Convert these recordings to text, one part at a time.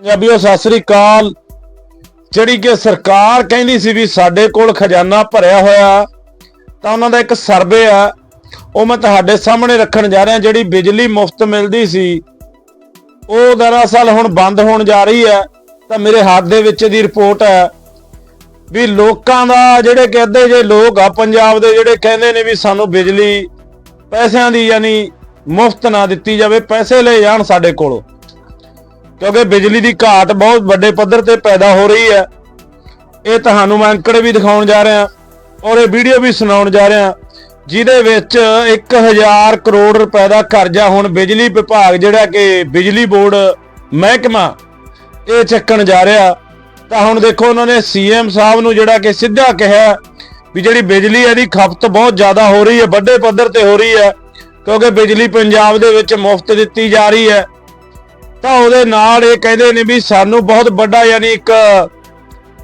ਪੰਜਾਬੀਓ ਸਤਿ ਸ੍ਰੀ ਅਕਾਲ। ਜਿਹੜੀ ਕਿ ਸਰਕਾਰ ਕਹਿੰਦੀ ਸੀ ਵੀ ਸਾਡੇ ਕੋਲ ਖਜ਼ਾਨਾ ਭਰਿਆ ਹੋਇਆ, ਤਾਂ ਉਹਨਾਂ ਦਾ ਇੱਕ ਸਰਵੇ ਆ। ਉਹ ਮੈਂ ਤੁਹਾਡੇ ਸਾਹਮਣੇ ਰੱਖਣ ਜਾ ਰਿਹਾ, ਜਿਹੜੀ ਬਿਜਲੀ ਮੁਫਤ ਮਿਲਦੀ ਸੀ, ਉਹ ਦਰਅਸਲ ਹੁਣ ਬੰਦ ਹੋਣ ਜਾ ਰਹੀ ਹੈ। ਤਾਂ ਮੇਰੇ ਹੱਥ ਦੇ ਵਿੱਚ ਦੀ ਰਿਪੋਰਟ ਹੈ ਵੀ ਲੋਕਾਂ ਦਾ ਜਿਹੜੇ ਕਹਿੰਦੇ ਅੱਧੇ ਜੇ ਲੋਕ ਆ, ਪੰਜਾਬ ਦੇ ਜਿਹੜੇ ਕਹਿੰਦੇ ਨੇ ਵੀ ਸਾਨੂੰ ਬਿਜਲੀ ਪੈਸਿਆਂ ਦੀ ਯਾਨੀ ਮੁਫਤ ਨਾ ਦਿੱਤੀ ਜਾਵੇ, ਪੈਸੇ ਲੈ ਜਾਣ ਸਾਡੇ ਕੋਲੋਂ। ਕਿਉਂਕਿ ਬਿਜਲੀ ਦੀ ਘਾਟ ਬਹੁਤ ਵੱਡੇ ਪੱਧਰ ਤੇ ਪੈਦਾ ਹੋ ਰਹੀ ਹੈ। ਇਹ ਤੁਹਾਨੂੰ ਮੈਂ ਅੰਕੜੇ ਵੀ ਦਿਖਾਉਣ ਜਾ ਰਿਹਾ ਔਰ ਇਹ ਵੀਡੀਓ ਵੀ ਸੁਣਾਉਣ ਜਾ ਰਿਹਾ ਜਿਹਦੇ ਵਿੱਚ 1000 ਕਰੋੜ ਰੁਪਏ ਦਾ ਕਰਜ਼ਾ ਹੁਣ ਬਿਜਲੀ ਵਿਭਾਗ ਜਿਹੜਾ ਕਿ ਬਿਜਲੀ ਬੋਰਡ ਮਹਿਕਮਾ ਇਹ ਚੱਕਣ ਜਾ ਰਿਹਾ। ਤਾਂ ਹੁਣ ਦੇਖੋ ਉਹਨਾਂ ਨੇ ਸੀਐਮ ਸਾਹਿਬ ਨੂੰ ਜਿਹੜਾ ਕਿ ਸਿੱਧਾ ਕਿਹਾ ਵੀ ਜਿਹੜੀ ਬਿਜਲੀ ਹੈ, ਇਹਦੀ ਖਪਤ ਬਹੁਤ ਜ਼ਿਆਦਾ ਹੋ ਰਹੀ ਹੈ ਵੱਡੇ ਪੱਧਰ ਤੇ ਹੋ ਰਹੀ ਹੈ। ਕਿਉਂਕਿ ਬਿਜਲੀ ਪੰਜਾਬ ਦੇ ਵਿੱਚ ਮੁਫਤ ਦਿੱਤੀ ਜਾ ਰਹੀ ਹੈ। ਤਾਂ ਉਹਦੇ ਨਾਲ ਇਹ ਕਹਿੰਦੇ ਨੇ ਵੀ ਸਾਨੂੰ ਬਹੁਤ ਵੱਡਾ ਯਾਨੀ ਇੱਕ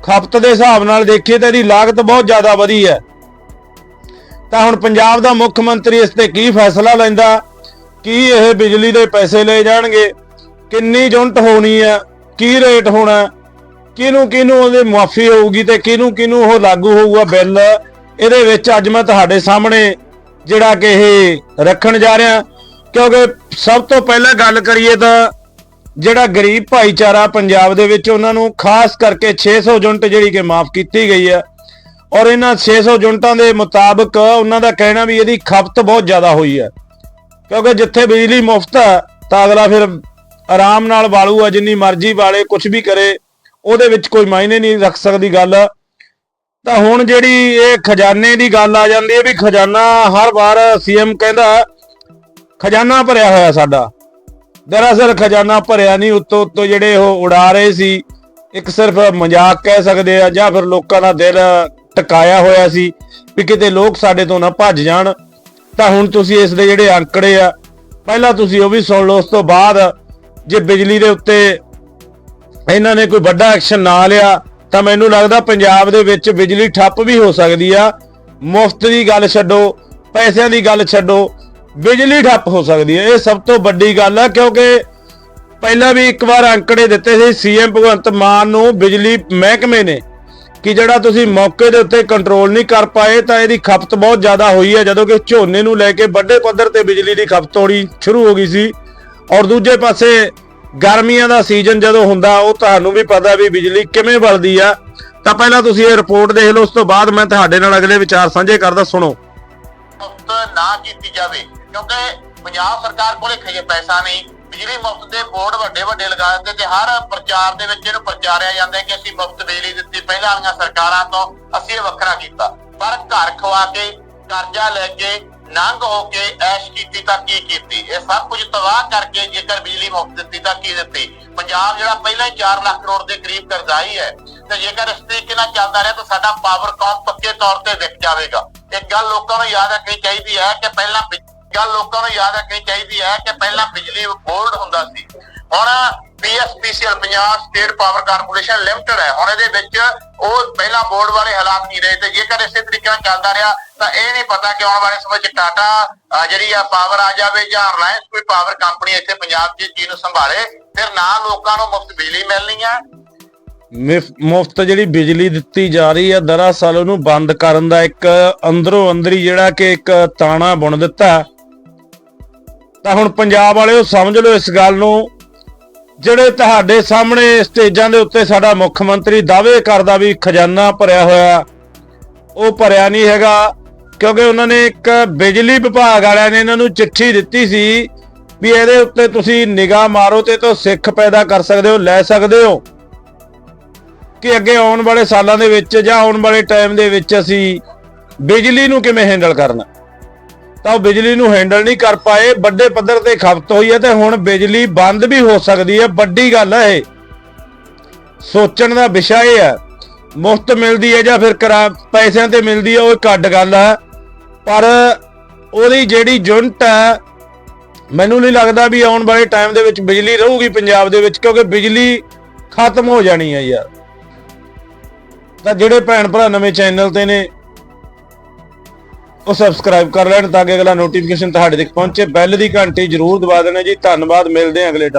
ਖਪਤ ਦੇ ਹਿਸਾਬ ਨਾਲ ਦੇਖੀਏ ਤਾਂ ਇਹਦੀ ਲਾਗਤ ਬਹੁਤ ਜ਼ਿਆਦਾ ਵਧੀ ਹੈ। ਤਾਂ ਹੁਣ ਪੰਜਾਬ ਦਾ ਮੁੱਖ ਮੰਤਰੀ ਇਸ ਤੇ ਕੀ ਫੈਸਲਾ ਲੈਂਦਾ, ਕੀ ਇਹ ਬਿਜਲੀ ਦੇ ਪੈਸੇ ਲਏ ਜਾਣਗੇ, ਕਿੰਨੀ ਯੂਨਿਟ ਹੋਣੀ ਹੈ, ਕੀ ਰੇਟ ਹੋਣਾ, ਕਿਹਨੂੰ ਕਿਹਨੂੰ ਉਹਦੀ ਮੁਆਫੀ ਹੋਊਗੀ ਤੇ ਕਿਹਨੂੰ ਕਿਹਨੂੰ ਉਹ ਲਾਗੂ ਹੋਊਗਾ ਬਿੱਲ, ਇਹਦੇ ਵਿੱਚ ਅੱਜ ਮੈਂ ਤੁਹਾਡੇ ਸਾਹਮਣੇ ਜਿਹੜਾ ਕਿ ਇਹ ਰੱਖਣ ਜਾ ਰਿਹਾ। ਕਿਉਂਕਿ ਸਭ ਤੋਂ ਪਹਿਲਾਂ ਗੱਲ ਕਰੀਏ ਤਾਂ ਜਿਹੜਾ ਗਰੀਬ ਭਾਈਚਾਰਾ ਪੰਜਾਬ ਦੇ ਵਿੱਚ ਉਹਨਾਂ ਨੂੰ ਖਾਸ ਕਰਕੇ 600 ਯੂਨਿਟ ਜਿਹੜੀ ਕਿ ਮਾਫ ਕੀਤੀ ਗਈ ਹੈ ਔਰ ਇਹਨਾਂ 600 ਯੂਨਿਟਾਂ ਦੇ ਮੁਤਾਬਕ ਉਹਨਾਂ ਦਾ ਕਹਿਣਾ ਵੀ ਇਹਦੀ ਖਪਤ ਬਹੁਤ ਜ਼ਿਆਦਾ ਹੋਈ ਹੈ। ਕਿਉਂਕਿ ਜਿੱਥੇ ਬਿਜਲੀ ਮੁਫਤ ਹੈ, ਤਾਂ ਅਗਲਾ ਫਿਰ ਆਰਾਮ ਨਾਲ ਵਾਲੂ ਆ, ਜਿੰਨੀ ਮਰਜ਼ੀ ਵਾਲੇ ਕੁਝ ਵੀ ਕਰੇ, ਉਹਦੇ ਵਿੱਚ ਕੋਈ ਮਾਇਨੇ ਨਹੀਂ ਰੱਖ ਸਕਦੀ ਗੱਲ। ਤਾਂ ਹੁਣ ਜਿਹੜੀ ਇਹ ਖਜ਼ਾਨੇ ਦੀ ਗੱਲ ਆ ਜਾਂਦੀ ਹੈ ਵੀ ਖਜ਼ਾਨਾ ਹਰ ਵਾਰ ਸੀਐਮ ਕਹਿੰਦਾ, ਖਜ਼ਾਨਾ ਭਰਿਆ ਹੋਇਆ ਸਾਡਾ। ਦਰਅਸਲ ਖਜ਼ਾਨਾ ਭਰਿਆ ਨਹੀਂ, ਉੱਤੋਂ ਉੱਤੋਂ ਜਿਹੜੇ ਉਹ ਉਡਾ ਰਹੇ ਸੀ, ਇੱਕ ਸਿਰਫ ਮਜ਼ਾਕ ਕਹਿ ਸਕਦੇ ਆ, ਜਾਂ ਫਿਰ ਲੋਕਾਂ ਦਾ ਦਿਲ ਟਕਾਇਆ ਹੋਇਆ ਸੀ ਵੀ ਕਿਤੇ ਲੋਕ ਸਾਡੇ ਤੋਂ ਨਾ ਭੱਜ ਜਾਣ। ਤਾਂ ਹੁਣ ਤੁਸੀਂ ਇਸ ਦੇ ਜਿਹੜੇ ਅੰਕੜੇ ਆ, ਪਹਿਲਾਂ ਤੁਸੀਂ ਉਹ ਵੀ ਸੁਣ ਲਓ, ਉਸ ਤੋਂ ਬਾਅਦ ਜੇ ਬਿਜਲੀ ਦੇ ਉੱਤੇ ਇਹਨਾਂ ਨੇ ਕੋਈ ਵੱਡਾ ਐਕਸ਼ਨ ਨਾ ਲਿਆ, ਤਾਂ ਮੈਨੂੰ ਲੱਗਦਾ ਪੰਜਾਬ ਦੇ ਵਿੱਚ ਬਿਜਲੀ ਠੱਪ ਵੀ ਹੋ ਸਕਦੀ ਆ। ਮੁਫਤ ਦੀ ਗੱਲ ਛੱਡੋ, ਪੈਸਿਆਂ ਦੀ ਗੱਲ ਛੱਡੋ ਬਿਜਲੀ ਠੱਪ ਹੋ ਸਕਦੀ ਹੈ। ਇਹ ਸਭ ਤੋਂ ਵੱਡੀ ਗੱਲ ਹੈ ਕਿਉਂਕਿ ਪਹਿਲਾਂ ਵੀ ਇੱਕ ਵਾਰ ਅੰਕੜੇ ਦਿੱਤੇ ਸੀ ਸੀਐਮ ਭਗਵੰਤ ਮਾਨ ਨੂੰ ਬਿਜਲੀ ਮਹਿਕਮੇ ਨੇ, ਕਿ ਜਿਹੜਾ ਤੁਸੀਂ ਮੌਕੇ ਦੇ ਉੱਤੇ ਕੰਟਰੋਲ ਨਹੀਂ ਕਰ ਪਾਏ, ਤਾਂ ਇਹਦੀ ਖਪਤ ਬਹੁਤ ਜ਼ਿਆਦਾ ਹੋਈ ਹੈ, ਜਦੋਂ ਕਿ ਝੋਨੇ ਨੂੰ ਲੈ ਕੇ ਵੱਡੇ ਪੱਧਰ ਤੇ ਬਿਜਲੀ ਦੀ ਖਪਤ ਹੋਣੀ ਸ਼ੁਰੂ ਹੋ ਗਈ ਸੀ। ਔਰ ਦੂਜੇ ਪਾਸੇ ਗਰਮੀਆਂ ਦਾ ਸੀਜ਼ਨ ਜਦੋਂ ਹੁੰਦਾ, ਉਹ ਤੁਹਾਨੂੰ ਵੀ ਪਤਾ ਵੀ ਬਿਜਲੀ ਕਿਵੇਂ ਬਲਦੀ ਆ। ਤਾਂ ਪਹਿਲਾਂ ਤੁਸੀਂ ਇਹ ਰਿਪੋਰਟ ਦੇਖ ਲਓ, ਉਸ ਤੋਂ ਬਾਅਦ ਮੈਂ ਤੁਹਾਡੇ ਨਾਲ ਅਗਲੇ ਵਿਚਾਰ ਸਾਂਝੇ ਕਰਦਾ, ਸੁਣੋ। ਨਾ ਕੀਤੀ ਜਾਵੇ। ਕਿਉਂਕਿ ਪੰਜਾਬ ਸਰਕਾਰ ਕੋਲੇ ਖੇ ਪੈਸਾ ਨਹੀਂ, ਬਿਜਲੀ ਮੁਫਤ ਦੇ ਬੋਰਡ ਵੱਡੇ ਵੱਡੇ ਲਗਾ ਦਿੱਤੇ ਤੇ ਹਰ ਪ੍ਰਚਾਰ ਦੇ ਵਿੱਚ ਇਹਨੂੰ ਪ੍ਰਚਾਰਿਆ ਜਾਂਦਾ ਕਿ ਅਸੀਂ ਮੁਫਤ ਬਿਜਲੀ ਦਿੱਤੀ, ਪਹਿਲਾਂ ਵਾਲੀਆਂ ਸਰਕਾਰਾਂ ਤੋਂ ਅਸੀਂ ਇਹ ਵੱਖਰਾ ਕੀਤਾ। ਪਰ ਘਰ ਖਵਾ ਕੇ, ਕਰਜ਼ਾ ਲੈ ਕੇ, ਨੰਗ ਹੋ ਕੇ ਐਸ਼ ਕੀਤੀ ਤਾਂ ਕੀ ਕੀਤੀ? ਇਹ ਸਭ ਕੁਝ ਤਬਾਹ ਕਰਕੇ ਜੇਕਰ ਬਿਜਲੀ ਮੁਫਤ ਦਿੱਤੀ ਤਾਂ ਕੀ ਦਿੱਤੀ? ਪੰਜਾਬ ਜਿਹੜਾ ਪਹਿਲਾਂ ਹੀ 4 ਲੱਖ ਕਰੋੜ ਦੇ ਕਰੀਬ ਕਰਜ਼ਾਈ ਹੈ ਤੇ ਜੇਕਰ ਇਸ ਤਰੀਕੇ ਨਾਲ ਚੱਲਦਾ ਰਿਹਾ ਤਾਂ ਸਾਡਾ ਪਾਵਰ ਕੌਮ ਪੱਕੇ ਤੌਰ ਤੇ ਵਿਕ ਜਾਵੇਗਾ। ਇੱਕ ਗੱਲ ਲੋਕਾਂ ਨੂੰ ਯਾਦ ਰੱਖਣੀ ਚਾਹੀਦੀ ਹੈ ਕਿ ਪਹਿਲਾਂ ਗੱਲ ਲੋਕਾਂ ਨੂੰ ਯਾਦ ਰੱਖਣੀ ਚਾਹੀਦੀ ਹੈ ਕਿ ਪਹਿਲਾਂ ਬਿਜਲੀ ਬੋਰਡ ਹੁੰਦਾ ਸੀ। ਹੁਣ PSPCL Punjab state power corporation limited ਹੈ। ਹੁਣ ਇਹਦੇ ਵਿੱਚ ਉਹ ਪਹਿਲਾਂ ਬੋਰਡ ਵਾਲੇ ਹਾਲਾਤ ਨਹੀਂ ਰਹੇ ਤੇ ਜੇਕਰ ਇਸੇ ਤਰੀਕੇ ਨਾਲ ਚੱਲਦਾ ਰਿਹਾ, ਤਾਂ ਇਹ ਨਹੀਂ ਪਤਾ ਕਿ ਆਉਣ ਵਾਲੇ ਸਮੇਂ 'ਚ ਟਾਟਾ ਜਿਹੜੀ ਆ ਪਾਵਰ ਆ ਜਾਵੇ ਜਾਂ ਰਿਲਾਇੰਸ ਕੋਈ ਪਾਵਰ ਕੰਪਨੀ ਇੱਥੇ ਪੰਜਾਬ 'ਚ ਚੀਜ਼ ਨੂੰ ਸੰਭਾਲੇ, ਫਿਰ ਨਾ ਲੋਕਾਂ ਨੂੰ ਮੁਫਤ ਬਿਜਲੀ ਮਿਲਣੀ ਹੈ। ਮੁਫਤ ਜਿਹੜੀ ਬਿਜਲੀ ਦਿੱਤੀ ਜਾ ਰਹੀ ਹੈ, ਦਰਅਸਲ ਉਹਨੂੰ ਬੰਦ ਕਰਨ ਦਾ ਇੱਕ ਅੰਦਰੋਂ ਅੰਦਰੀ ਜਿਹੜਾ ਕਿ ਇੱਕ ਤਾਣਾ ਬੁਣ ਦਿੱਤਾ ਤਾਂ ਹੁਣ ਪੰਜਾਬ ਵਾਲਿਓ ਸਮਝ ਲਓ ਇਸ ਗੱਲ ਨੂੰ, ਜਿਹੜੇ ਤੁਹਾਡੇ ਸਾਹਮਣੇ ਸਟੇਜਾਂ ਦੇ ਉੱਤੇ ਸਾਡਾ ਮੁੱਖ ਮੰਤਰੀ ਦਾਅਵੇ ਕਰਦਾ ਵੀ ਖਜ਼ਾਨਾ ਭਰਿਆ ਹੋਇਆ, ਉਹ ਭਰਿਆ ਨਹੀਂ ਹੈਗਾ, ਕਿਉਂਕਿ ਉਹਨਾਂ ਨੇ ਇੱਕ ਬਿਜਲੀ ਵਿਭਾਗ ਵਾਲਿਆਂ ਨੇ ਇਹਨਾਂ ਨੂੰ ਚਿੱਠੀ ਦਿੱਤੀ ਸੀ ਵੀ ਇਹਦੇ ਉੱਤੇ ਤੁਸੀਂ ਨਿਗਾਹ ਮਾਰੋ ਤੇ ਤੋਂ ਸਿੱਖ ਪੈਦਾ ਕਰ ਸਕਦੇ ਹੋ, ਲੈ ਸਕਦੇ ਹੋ। ਕਿ ਅੱਗੇ ਆਉਣ ਵਾਲੇ ਸਾਲਾਂ ਦੇ ਵਿੱਚ ਜਾਂ ਆਉਣ ਵਾਲੇ ਟਾਈਮ ਦੇ ਵਿੱਚ ਅਸੀਂ ਬਿਜਲੀ ਨੂੰ ਕਿਵੇਂ ਹੈਂਡਲ ਕਰਨਾ? ਤਾਂ ਉਹ ਬਿਜਲੀ ਨੂੰ ਹੈਂਡਲ ਨਹੀਂ ਕਰ ਪਾਏ, ਵੱਡੇ ਪੱਧਰ ਤੇ ਖਪਤ ਹੋਈ ਹੈ ਤੇ ਹੁਣ ਬਿਜਲੀ ਬੰਦ ਵੀ ਹੋ ਸਕਦੀ ਹੈ, ਵੱਡੀ ਗੱਲ ਹੈ ਇਹ। ਸੋਚਣ ਦਾ ਵਿਸ਼ਾ ਇਹ ਹੈ, ਮੁਫਤ ਮਿਲਦੀ ਹੈ ਜਾਂ ਫਿਰ ਕਰਾ, ਪੈਸਿਆਂ ਤੇ ਮਿਲਦੀ ਹੈ, ਉਹ ਇੱਕ ਅੱਡ ਗੱਲ ਹੈ। ਪਰ ਉਹਦੀ ਜਿਹੜੀ ਯੂਨਿਟ ਹੈ, ਮੈਨੂੰ ਨਹੀਂ ਲੱਗਦਾ ਵੀ ਆਉਣ ਵਾਲੇ ਟਾਈਮ ਦੇ ਵਿੱਚ ਬਿਜਲੀ ਰਹੂਗੀ ਪੰਜਾਬ ਦੇ ਵਿੱਚ, ਕਿਉਂਕਿ ਬਿਜਲੀ ਖਤਮ ਹੋ ਜਾਣੀ ਹੈ ਯਾਰ। ਤਾਂ ਜਿਹੜੇ ਭੈਣ ਭਰਾ ਨਵੇਂ ਚੈਨਲ ਤੇ ਨੇ ਉਹ ਸਬਸਕ੍ਰਾਈਬ ਕਰ ਲੈਣ ਤਾਂ ਕਿ ਅਗਲਾ ਨੋਟੀਫਿਕੇਸ਼ਨ ਤੁਹਾਡੇ ਤੱਕ ਪਹੁੰਚੇ। ਬੈਲ ਦੀ ਘੰਟੀ ਜ਼ਰੂਰ ਦਬਾ ਦੇਣਾ ਜੀ। ਧੰਨਵਾਦ, ਮਿਲਦੇ ਹਾਂ ਅਗਲੇ